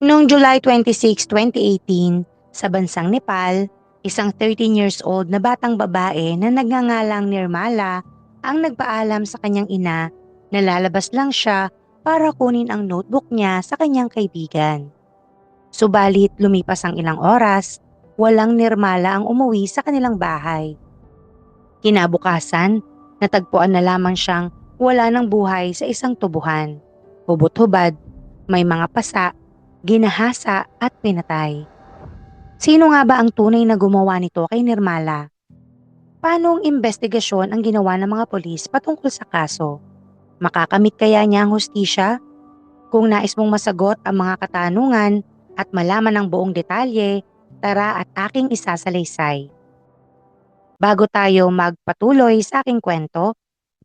Noong July 26, 2018, sa bansang Nepal, isang 13 years old na batang babae na nagngangalang Nirmala ang nagpaalam sa kanyang ina na lalabas lang siya para kunin ang notebook niya sa kanyang kaibigan. Subalit lumipas ang ilang oras, walang Nirmala ang umuwi sa kanilang bahay. Kinabukasan, natagpuan na lamang siyang wala ng buhay sa isang tubuhan. Hubot-hubad, may mga pasa, ginahasa at pinatay. Sino nga ba ang tunay na gumawa nito kay Nirmala? Paano ang investigasyon ang ginawa ng mga polis patungkol sa kaso? Makakamit kaya niya ang hustisya? Kung nais mong masagot ang mga katanungan at malaman ang buong detalye, tara at aking isasalaysay. Bago tayo magpatuloy sa aking kwento,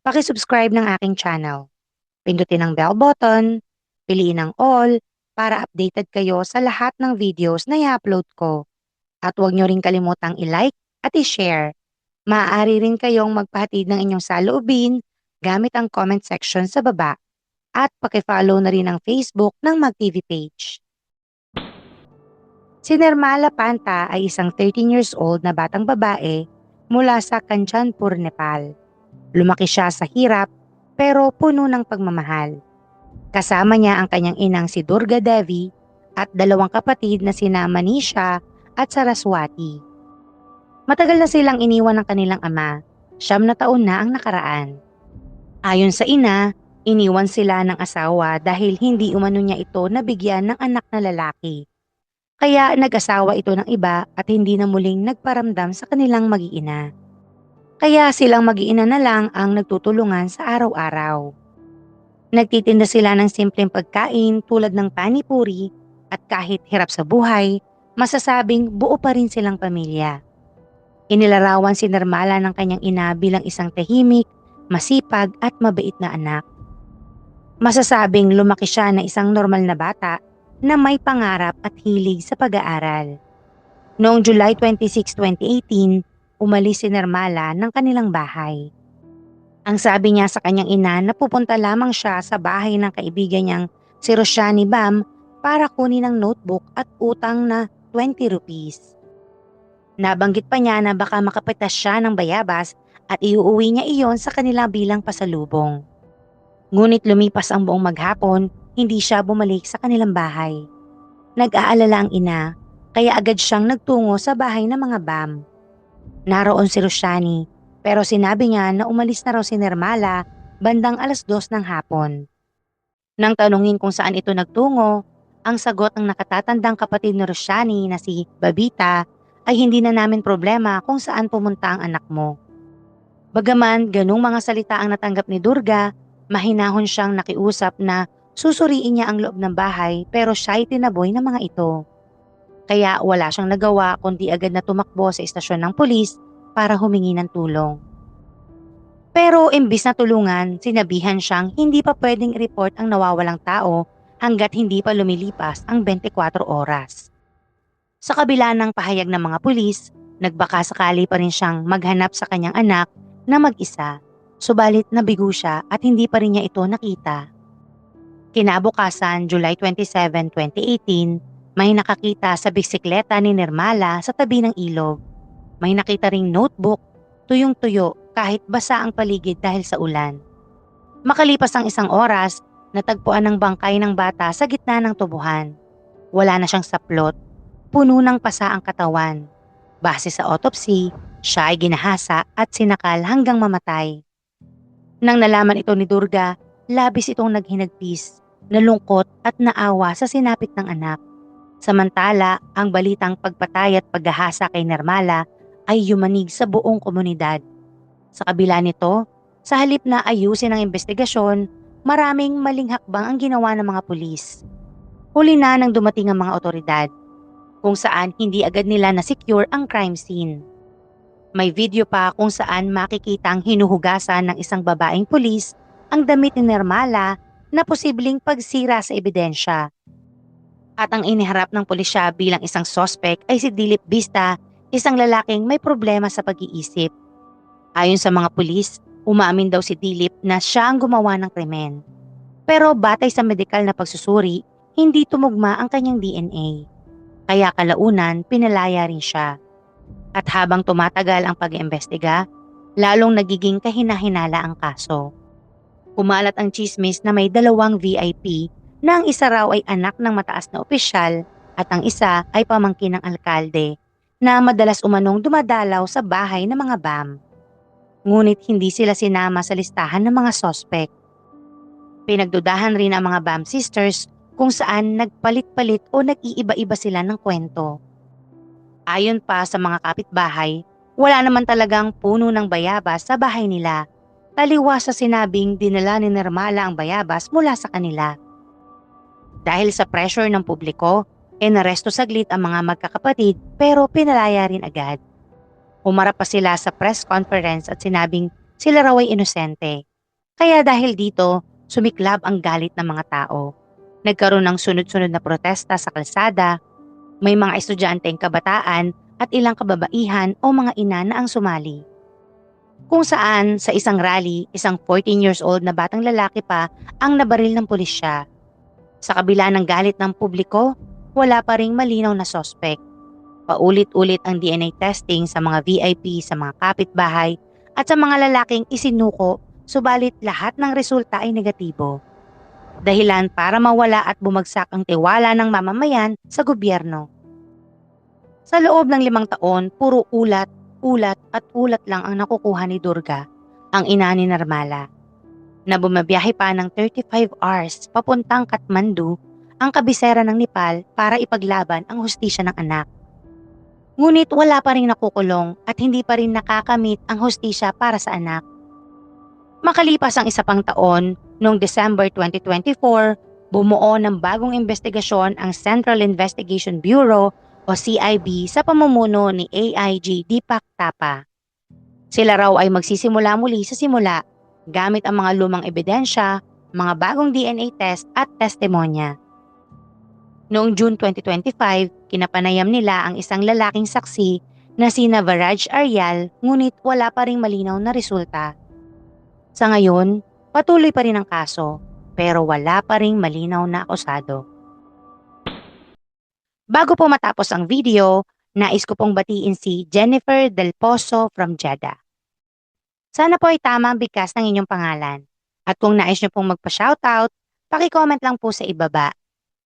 pakisubscribe ng aking channel. Pindutin ang bell button, piliin ang all para updated kayo sa lahat ng videos na i-upload ko. At huwag nyo rin kalimutang i-like at i-share. Maaari rin kayong magpahatid ng inyong saloobin gamit ang comment section sa baba. At pakifollow na rin ang Facebook ng MagTV page. Si Nirmala Panta ay isang 13 years old na batang babae mula sa Kanchanpur, Nepal. Lumaki siya sa hirap pero puno ng pagmamahal. Kasama niya ang kanyang inang si Durga Devi at dalawang kapatid na sina Manisha at Saraswati. Matagal na silang iniwan ng kanilang ama, siyam na taon na ang nakaraan. Ayon sa ina, iniwan sila ng asawa dahil hindi umano niya ito nabigyan ng anak na lalaki. Kaya nag-asawa ito ng iba at hindi na muling nagparamdam sa kanilang mag-iina. Kaya silang mag-iina na lang ang nagtutulungan sa araw-araw. Nagtitinda sila ng simpleng pagkain tulad ng panipuri at kahit hirap sa buhay, masasabing buo pa rin silang pamilya. Inilarawan si Nirmala ng kanyang ina bilang isang tahimik, masipag at mabait na anak. Masasabing lumaki siya na isang normal na bata na may pangarap at hilig sa pag-aaral. Noong July 26, 2018, umalis si Nirmala ng kanilang bahay. Ang sabi niya sa kanyang ina na pupunta lamang siya sa bahay ng kaibigan niyang si Roshani Bam para kunin ang notebook at utang na 20 rupees. Nabanggit pa niya na baka makapitas siya ng bayabas at iuuwi niya iyon sa kanila bilang pasalubong. Ngunit lumipas ang buong maghapon, hindi siya bumalik sa kanilang bahay. Nag-aalala ang ina, kaya agad siyang nagtungo sa bahay ng mga Bam. Naroon si Roshani, pero sinabi niya na umalis na raw si Nirmala bandang alas dos ng hapon. Nang tanungin kung saan ito nagtungo, ang sagot ng nakatatandang kapatid ni Roshani na si Babita ay hindi na namin problema kung saan pumunta ang anak mo. Bagaman ganung mga salita ang natanggap ni Durga, mahinahon siyang nakiusap na susuriin niya ang loob ng bahay pero siya ay tinaboy ng mga ito. Kaya wala siyang nagawa kundi agad na tumakbo sa istasyon ng pulis para humingi ng tulong. Pero imbis na tulungan, sinabihan siyang hindi pa pwedeng report ang nawawalang tao hanggat hindi pa lumilipas ang 24 oras. Sa kabila ng pahayag ng mga pulis, nagbaka sakali pa rin siyang maghanap sa kanyang anak na mag-isa, subalit nabigo siya at hindi pa rin niya ito nakita. Kinabukasan, July 27, 2018, may nakakita sa bisikleta ni Nirmala sa tabi ng ilog. May nakita ring notebook, tuyong-tuyo kahit basa ang paligid dahil sa ulan. Makalipas ang isang oras, natagpuan ng bangkay ng bata sa gitna ng tubuhan. Wala na siyang saplot, puno ng pasa ang katawan. Base sa autopsy, siya ay ginahasa at sinakal hanggang mamatay. Nang nalaman ito ni Durga, labis itong naghinagpis, nalungkot at naawa sa sinapit ng anak. Samantala, ang balitang pagpatay at paghahasa kay Nirmala ay yumanig sa buong komunidad. Sa kabila nito, sa halip na ayusin ang investigasyon, maraming maling hakbang ang ginawa ng mga pulis. Huli na nang dumating ang mga otoridad, kung saan hindi agad nila na-secure ang crime scene. May video pa kung saan makikita ang hinuhugasan ng isang babaeng pulis ang damit ni Nirmala na posibleng pagsira sa ebidensya. At ang iniharap ng pulisya bilang isang sospek ay si Dilip Vista, isang lalaking may problema sa pag-iisip. Ayon sa mga pulis, umamin daw si Dilip na siya ang gumawa ng krimen. Pero batay sa medikal na pagsusuri, hindi tumugma ang kanyang DNA. Kaya kalaunan pinalaya rin siya. At habang tumatagal ang pag-iimbestiga, lalong nagiging kahinahinala ang kaso. Kumalat ang chismis na may dalawang VIP na ang isa raw ay anak ng mataas na opisyal at ang isa ay pamangkin ng alkalde na madalas umanong dumadalaw sa bahay ng mga BAM. Ngunit hindi sila sinama sa listahan ng mga sospek. Pinagdudahan rin ang mga BAM sisters kung saan nagpalit-palit o nag-iiba-iba sila ng kwento. Ayon pa sa mga kapitbahay, wala naman talagang puno ng bayabas sa bahay nila. Taliwas sa sinabing dinala ni Nirmala ang bayabas mula sa kanila. Dahil sa pressure ng publiko, inaresto saglit ang mga magkakapatid pero pinalaya rin agad. Umarap pa sila sa press conference at sinabing sila raw ay inosente. Kaya dahil dito, sumiklab ang galit ng mga tao. Nagkaroon ng sunod-sunod na protesta sa kalsada, may mga estudyanteng kabataan at ilang kababaihan o mga ina na ang sumali. Kung saan sa isang rally, isang 14 years old na batang lalaki pa ang nabaril ng pulisya. Sa kabila ng galit ng publiko, wala pa ring malinaw na sospek. Paulit-ulit ang DNA testing sa mga VIP, sa mga kapitbahay at sa mga lalaking isinuko subalit lahat ng resulta ay negatibo. Dahilan para mawala at bumagsak ang tiwala ng mamamayan sa gobyerno. Sa loob ng limang taon, puro ulat, ulat at ulat lang ang nakukuha ni Durga, ang ina ni Narmala. Na bumabiyahe pa ng 35 hours papuntang Kathmandu, ang kabisera ng Nepal para ipaglaban ang hustisya ng anak. Ngunit wala pa rin nakukulong at hindi pa rin nakakamit ang hustisya para sa anak. Makalipas ang isa pang taon, noong December 2024, bumuo ng bagong investigasyon ang Central Investigation Bureau o CIB sa pamumuno ni AIG Deepak Tapa. Sila raw ay magsisimula muli sa simula gamit ang mga lumang ebidensya, mga bagong DNA test at testimonya. Noong June 2025, kinapanayam nila ang isang lalaking saksi na si Navaraj Aryal ngunit wala pa ring malinaw na resulta. Sa ngayon, patuloy pa rin ang kaso pero wala pa ring malinaw na akusado. Bago po matapos ang video, nais ko pong batiin si Jennifer Del Pozo from Jeddah. Sana po ay tama ang bigkas ng inyong pangalan. At kung nais nyo pong magpa-shoutout, paki-comment lang po sa ibaba.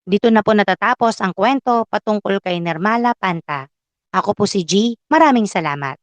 Dito na po natatapos ang kwento patungkol kay Nermala Panta. Ako po si G. Maraming salamat.